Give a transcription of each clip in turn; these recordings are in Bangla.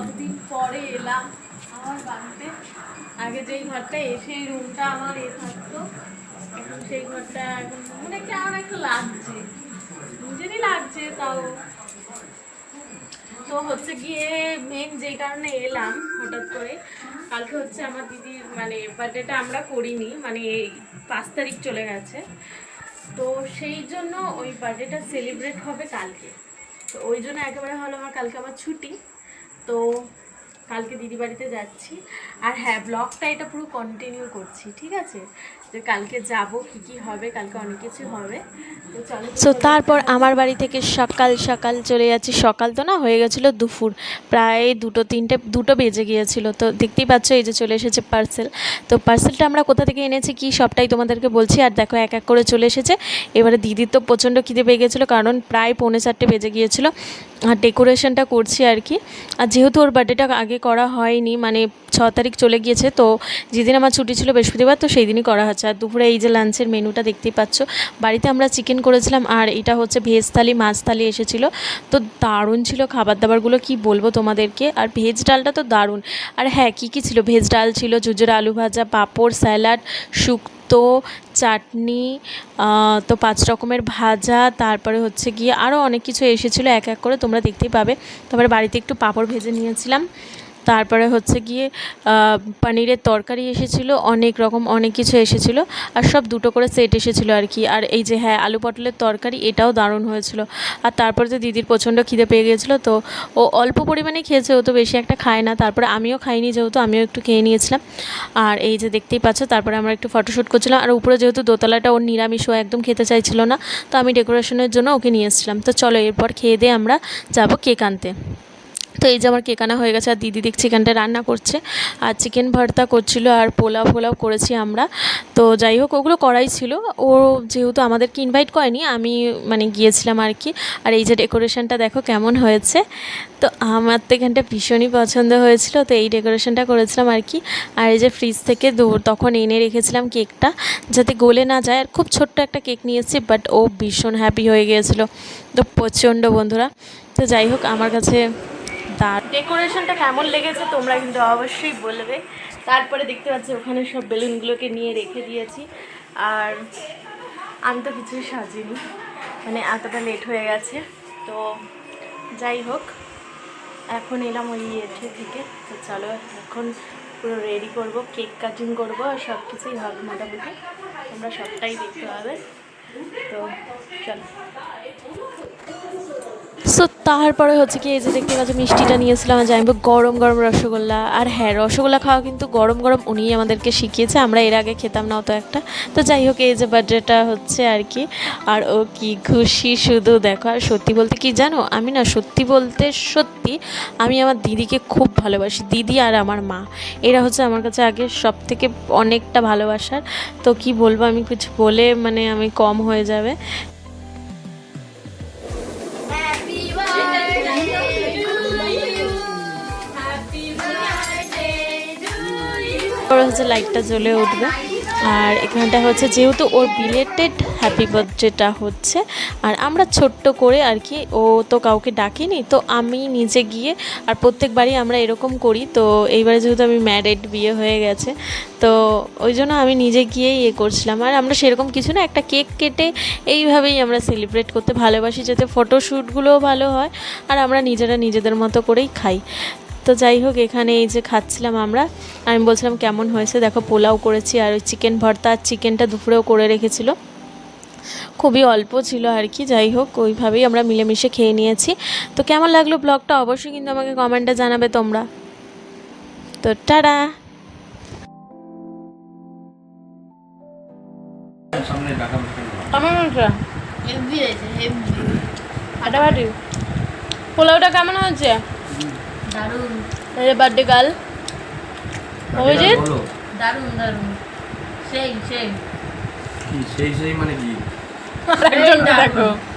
কতদিন পরে এলাম আমার বাড়িতে। আগে যেই ঘরটা, এসে এই রুমটা আমার এ থাকতো। সেই ঘরটা এখন মানে কেমন একটু লাগছে। নিজেরই লাগছে তাও। তো হচ্ছে গিয়ে মেন যে কারণে এলাম হঠাৎ করে, কালকে হচ্ছে আমার দিদির মানে বার্থডেটা আমরা করিনি মানে এই পাঁচ তারিখ চলে গেছে। তো সেই জন্য ওই বার্থডেটা সেলিব্রেট হবে কালকে। তো ওই জন্য একেবারে হলো আমার কালকে আমার ছুটি। তো কালকে দিদি বাড়িতে যাচ্ছি। আর হ্যাঁ ব্লগটা এটা পুরো কন্টিনিউ করছি, ঠিক আছে? যে কালকে যাব, কি কি হবে, কালকে অনেক কিছু হবে। তো সো তারপর আমার বাড়ি থেকে সকাল সকাল চলে যাচ্ছি। সকাল তো না, হয়ে গেছিল দুপুর। প্রায় দুটো, তিনটে, দুটো বেজে গিয়েছিল। তো দেখতেই পাচ্ছ, এই যে চলে এসেছে পার্সেল তো পার্সেলটা আমরা কোথা থেকে এনেছি, কি সবটাই তোমাদেরকে বলছি। আর দেখো, এক এক করে চলে এসেছে। এবারে দিদির তো প্রচণ্ড খিদে পেয়ে গেছিল, কারণ প্রায় পৌনে চারটে বেজে গিয়েছিল। আর ডেকোরেশনটা করছি আর কি। আর যেহেতু ওর বার্থডেটা আগে করা হয়নি মানে ছ তারিখ চলে গিয়েছে তো যেদিন আমার ছুটি ছিল বৃহস্পতিবার তো সেই দিনই করা হচ্ছে। আর দুপুরে এই যে লাঞ্চের মেনুটা দেখতেই পাচ্ছ, বাড়িতে আমরা চিকেন করেছিলাম আর এটা হচ্ছে ভেজ থালি, মাছ থালি এসেছিল। তো দারুণ ছিল খাবার দাবারগুলো কি বলব তোমাদেরকে? আর ভেজ ডালটা তো দারুণ। আর হ্যাঁ কী কী ছিল? ভেজ ডাল ছিল জুজোর আলু ভাজা, পাঁপড়, স্যালাড, শুক্তো, চাটনি তো পাঁচ রকমের ভাজা, তারপরে হচ্ছে গিয়ে আরও অনেক কিছু এসেছিল এক এক করে তোমরা দেখতেই পাবে। তারপরে বাড়িতে একটু পাঁপড় ভেজে নিয়েছিলাম। তারপরে হচ্ছে গিয়ে পনিরের তরকারি এসেছিল, অনেক রকম, অনেক কিছু এসেছিল, আর সব দুটো করে সেট এসেছিল আর কি। আর এই যে হ্যাঁ আলু পটলের তরকারি, এটাও দারুণ হয়েছিল। আর তারপরে তো দিদির প্রচণ্ড খিদে পেয়ে গিয়েছিল তো ও অল্প পরিমাণে খেয়েছে, ও তো বেশি একটা খায় না। তারপরে আমিও খাইনি যেহেতু, আমিও একটু খেয়ে নিয়েছিলাম। আর এই যে দেখতেই পাচ্ছ, তারপরে আমরা একটু ফটোশ্যুট করছিলাম। আর উপরে যেহেতু দোতলাটা ওর নিরামিষ, ও একদম খেতে চাইছিল না, তো আমি ডেকোরেশনের জন্য ওকে নিয়ে এসেছিলাম। তো চলো, এরপর খেয়ে দিয়ে আমরা যাব কেক আনতে। তো এই যে আমার কেক আনা হয়ে গেছে, আর দিদি দেখছি এখানটা রান্না করছে, আর চিকেন ভর্তা করছিল, আর পোলাও ফোলাও করেছি আমরা। তো যাই হোক, ওগুলো করাই ছিল। ও যেহেতু আমাদেরকে ইনভাইট করেনি, আমি মানে গিয়েছিলাম আর কি। আর এই যে ডেকোরেশনটা দেখো কেমন হয়েছে। তো আমার তো এখানটা ভীষণই পছন্দ হয়েছিল, তো এই ডেকোরেশনটা করেছিলাম আর কি। আর এই যে ফ্রিজ থেকে দু- তখন এনে রেখেছিলাম কেকটা, যাতে গলে না যায়। আর খুব ছোট্ট একটা কেক নিয়েছি বাট ও ভীষণ হ্যাপি হয়ে গিয়েছিল। তো প্রচণ্ড বন্ধুরা। তো যাই হোক, আমার কাছে দার ডেকোরেশনটা কেমন লেগেছে তোমরা কিন্তু অবশ্যই বলবে। তারপরে দেখতে পাচ্ছি ওখানে সব বেলুনগুলোকে নিয়ে রেখে দিয়েছি। আর আমি তো কিছুই সাজিনি। মানে এতটা লেট হয়ে গেছে। তো যাই হোক, এখন এলাম ওই ইয়েতে থেকে। তো চলো এখন পুরো রেডি করব কেক কাটিং করব আর সব কিছুই হবে মোটামুটি। তোমরা সবটাই দেখতে পাবে। তো চলো। সো তারপরে হচ্ছে কি, এই যে দেখতে পাচ্ছি, মিষ্টিটা নিয়েছিলাম জানব গরম গরম রসগোল্লা। আর হ্যাঁ রসগোল্লা খাওয়া কিন্তু গরম গরম উনিই আমাদেরকে শিখিয়েছে, আমরা এর আগে খেতাম না অত একটা। তো যাই হোক, এই যে বার্থডেটা হচ্ছে আর কি। আর ও কি খুশি শুধু দেখো, আর সত্যি বলতে কি জানো, আমি না সত্যি বলতে সত্যি, আমি আমার দিদিকে খুব ভালোবাসি, দিদি আর আমার মা। এরা হচ্ছে আমার কাছে আগে সব থেকে অনেকটা ভালোবাসার। তো কি বলব, আমি কিছু বলে মানে আমি কম হয়ে যাবে। তারপরে হচ্ছে লাইটটা জ্বলে উঠবে। আর এখানটা হচ্ছে যেহেতু ওর বিলেটেড হ্যাপি বার্থডেটা হচ্ছে, আর আমরা ছোট্ট করে আর কি, ও তো কাউকে ডাকিনি, তো আমি নিজে গিয়ে আর প্রত্যেকবারই আমরা এরকম করি। তো এইবারে যেহেতু আমি ম্যারেড বিয়ে হয়ে গেছে, তো ওই জন্য আমি নিজে গিয়েই ইয়ে করছিলাম। আর আমরা সেরকম কিছু না, একটা কেক কেটে এইভাবেই আমরা সেলিব্রেট করতে ভালোবাসি, যাতে ফটোশ্যুটগুলোও ভালো হয়, আর আমরা নিজেরা নিজেদের মতো করেই খাই। তো যাই হোক এখানে এই যে খাচ্ছিলাম আমরা আমি বলছিলাম কেমন হয়েছে দেখো পোলাও করেছি আর ওই চিকেন ভর্তা আর চিকেনটা দুপুরেও করে রেখেছিল। খুবই অল্প ছিল আর কি যাই হোক ওইভাবেই আমরা মিলেমিশে খেয়ে নিয়েছি। তো কেমন লাগল ব্লগটা অবশ্যই কিন্তু আমাকে কমেন্টে জানাবে তোমরা। তো টাটা! পোলাওটা কেমন হয়েছে? দারুণ। Birthday girl Abhijit? দারুণ দারুণ। সেই সেই। কি সেই সেই মানে কি?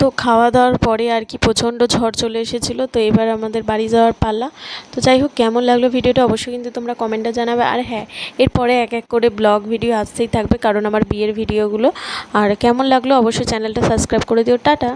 তো খাওয়া দাওয়ার পরে আর কি প্রচণ্ড ঝড় চলে এসেছিল তো এবার আমাদের বাড়ি যাওয়ার পাল্লা। তো যাই হোক কেমন লাগল ভিডিওটা অবশ্যই কিন্তু তোমরা কমেন্টে জানাবে। আর হ্যাঁ এরপরে এক এক করে ব্লগ ভিডিও আসতেই থাকবে কারণ আমার বিয়ের ভিডিওগুলো আর কেমন লাগল অবশ্যই চ্যানেলটা সাবস্ক্রাইব করে দিও। টাটা।